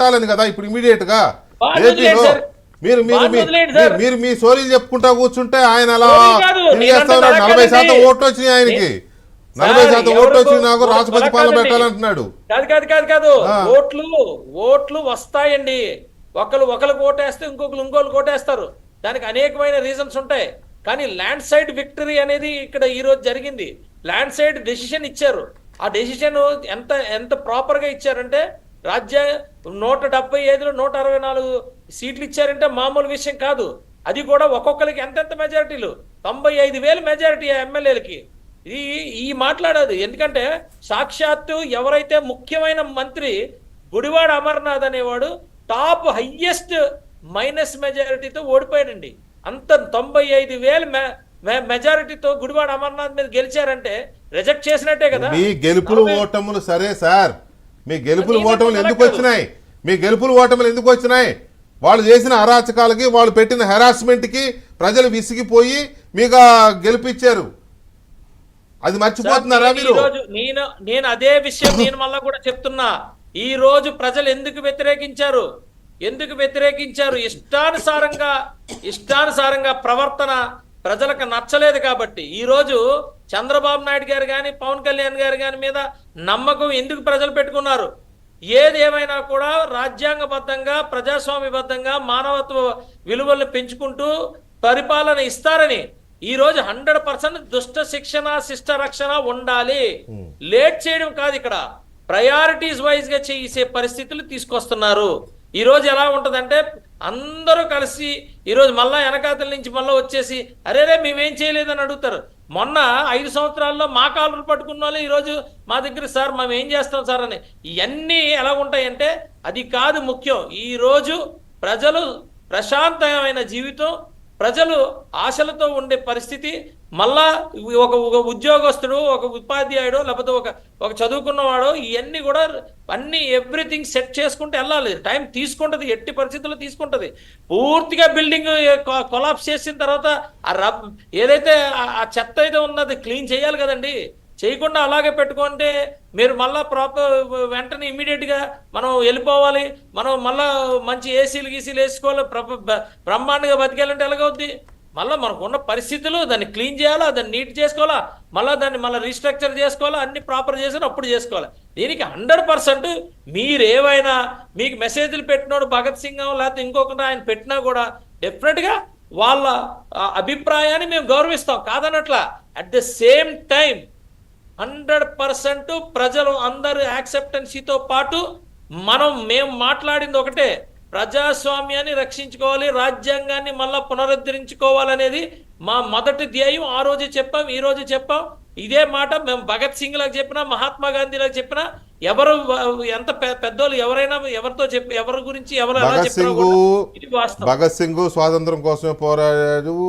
పెట్టాలని కదా ఇప్పుడు ఇమీడియట్గా సార్. మీరు మీరు మీరు- సార్. మీ సోరీలు చెప్పుకుంటా కూర్చుంటే ఆయన అలా సోరీ కాదు, తిరిగేస్తా నేనంటే ఉన్నాడు అలా నలభై శాతం. ఓట్లు వచ్చినాయి ఆయనకి నలభై సార్, శాతం ఓట్లు వచ్చినాయి నాకు రాష్ట్రపతి పాలన. పెట్టాలంటున్నాడు కాదు కాదు కాదు కాదు. ఓట్లు ఓట్లు వస్తాయండి ఒకరు ఒకరు ఓటేస్తే ఇంకొకరు ఇంకొకరు ఓటేస్తారు దానికి అనేకమైన రీజన్స్ ఉంటాయి కానీ ల్యాండ్ సైడ్ విక్టరీ అనేది ఇక్కడ ఈ రోజు జరిగింది ల్యాండ్ సైడ్ డెసిషన్ ఇచ్చారు ఆ డెసిషన్ ఎంత ఎంత ప్రాపర్గా ఇచ్చారంటే రాజ్య నూట డెబ్బై ఐదులో నూట అరవై నాలుగు సీట్లు ఇచ్చారంటే మామూలు విషయం కాదు. అది కూడా ఒక్కొక్కరికి ఎంతెంత మెజారిటీలు తొంభై ఐదు వేలు మెజారిటీ ఎమ్మెల్యేలకి. ఈ ఈ మాట్లాడదు. ఎందుకంటే సాక్షాత్తు ఎవరైతే ముఖ్యమైన మంత్రి గుడివాడ అమర్నాథ్ అనేవాడు టాప్ హయ్యెస్ట్ మైనస్ మెజారిటీతో ఓడిపోయాడండి. అంత తొంభై ఐదు వేలు మెజారిటీతో గుడివాడ అమర్నాథ్ మీద గెలిచారంటే రిజెక్ట్ చేసినట్టే కదా. మీ గెలుపులు ఓటములు సరే సార్. మీ గెలుపులు ఓటములు ఎందుకు. వచ్చినాయి? మీ గెలుపులు ఓటములు ఎందుకు వచ్చినాయి? వాళ్ళు చేసిన అరాచకాలకి వాళ్ళు పెట్టిన హెరాస్మెంట్కి ప్రజలు విసిగిపోయి మీకు ఆ గెలిపిచ్చారు. అది మర్చిపోతున్నారా మీరు? నేను నేను అదే విషయం నేను మళ్ళా కూడా చెప్తున్నా. ఈ రోజు ప్రజలు ఎందుకు వ్యతిరేకించారు? ఎందుకు వ్యతిరేకించారు? ఇష్టానుసారంగా ఇష్టానుసారంగా ప్రవర్తన ప్రజలకు నచ్చలేదు కాబట్టి ఈ రోజు చంద్రబాబు నాయుడు గారు కానీ పవన్ కళ్యాణ్ గారు కానీ మీద నమ్మకం ఎందుకు ప్రజలు పెట్టుకున్నారు? ఏది ఏమైనా కూడా రాజ్యాంగబద్ధంగా ప్రజాస్వామ్యబద్ధంగా మానవత్వ విలువలను పెంచుకుంటూ పరిపాలన ఇస్తారని ఈ రోజు హండ్రెడ్ పర్సెంట్ దుష్ట శిక్షణ శిష్ట రక్షణ ఉండాలి. లేట్ చేయడం కాదు ఇక్కడ. ప్రయారిటీస్ వైజ్గా చేసే పరిస్థితులు తీసుకొస్తున్నారు. ఈ రోజు ఎలా ఉంటదంటే అందరూ కలిసి ఈరోజు మళ్ళీ వెనకాతల నుంచి మళ్ళీ వచ్చేసి అరే రే మేమేం చేయలేదని అడుగుతారు. మొన్న ఐదు సంవత్సరాల్లో మా కాళ్ళు పట్టుకున్న వాళ్ళు ఈరోజు మా దగ్గర సార్ మేము ఏం చేస్తాం సార్ అని. ఇవన్నీ ఎలా ఉంటాయంటే అది కాదు ముఖ్యం. ఈరోజు ప్రజలు ప్రశాంతమైన జీవితం ప్రజలు ఆశలతో ఉండే పరిస్థితి మళ్ళా ఒక ఒక ఉద్యోగస్తుడు ఒక ఉపాధ్యాయుడు లేకపోతే ఒక ఒక చదువుకున్నవాడు ఇవన్నీ కూడా అన్ని ఎవ్రీథింగ్ సెట్ చేసుకుంటూ వెళ్ళాలి. టైం తీసుకుంటది ఎట్టి పరిస్థితుల్లో తీసుకుంటుంది. పూర్తిగా బిల్డింగ్ కొలాప్స్ చేసిన తర్వాత ఆ రబ్ ఏదైతే ఆ- ఆ చెత్త అయితే ఉన్నది క్లీన్ చేయాలి కదండి. చేయకుండా అలాగే పెట్టుకుంటే మీరు మళ్ళా ప్రాపర్ వెంటనే ఇమీడియట్గా మనం వెళ్ళిపోవాలి. మనం మళ్ళా మంచి ఏసీలు గీసీలు వేసుకోవాలి. ప్ర- బ్రహ్మాండంగా బతికేయాలంటే ఎలాగవుద్ది? మళ్ళీ మనకు ఉన్న పరిస్థితులు దాన్ని క్లీన్ చేయాలా? దాన్ని నీట్ చేసుకోవాలా? మళ్ళీ దాన్ని మళ్ళీ రీస్ట్రక్చర్ చేసుకోవాలా? అన్ని ప్రాపర్ చేసిన అప్పుడు చేసుకోవాలి. దీనికి హండ్రెడ్ పర్సెంట్ మీరేవైనా మీకు మెసేజ్లు పెట్టినోడు భగత్ సింగ్ లేకపోతే ఇంకొకటి ఆయన పెట్టినా కూడా డెఫినెట్గా వాళ్ళ అభిప్రాయాన్ని మేము గౌరవిస్తాం. కాదన్నట్ల at the same time hundred percent ప్రజలు అందరు యాక్సెప్టెన్సీతో పాటు మనం మేము మాట్లాడింది ఒకటే ప్రజాస్వామ్యాన్ని రక్షించుకోవాలి రాజ్యాంగాన్ని మళ్ళా పునరుద్ధరించుకోవాలనేది మా మొదటి ధ్యేయం. ఆ రోజు చెప్పాం ఈ రోజు చెప్పాం. ఇదే మాట మేము భగత్ సింగ్లకు చెప్పినా మహాత్మా గాంధీ లకు చెప్పినా ఎవరు ఎంత పెద్దోళ్ళు ఎవరైనా ఎవరితో చెప్పి ఎవరి గురించి ఎవరు భగత్ చెప్పినా సింగ్ స్వాతంత్రం కోసమే పోరాడాడు.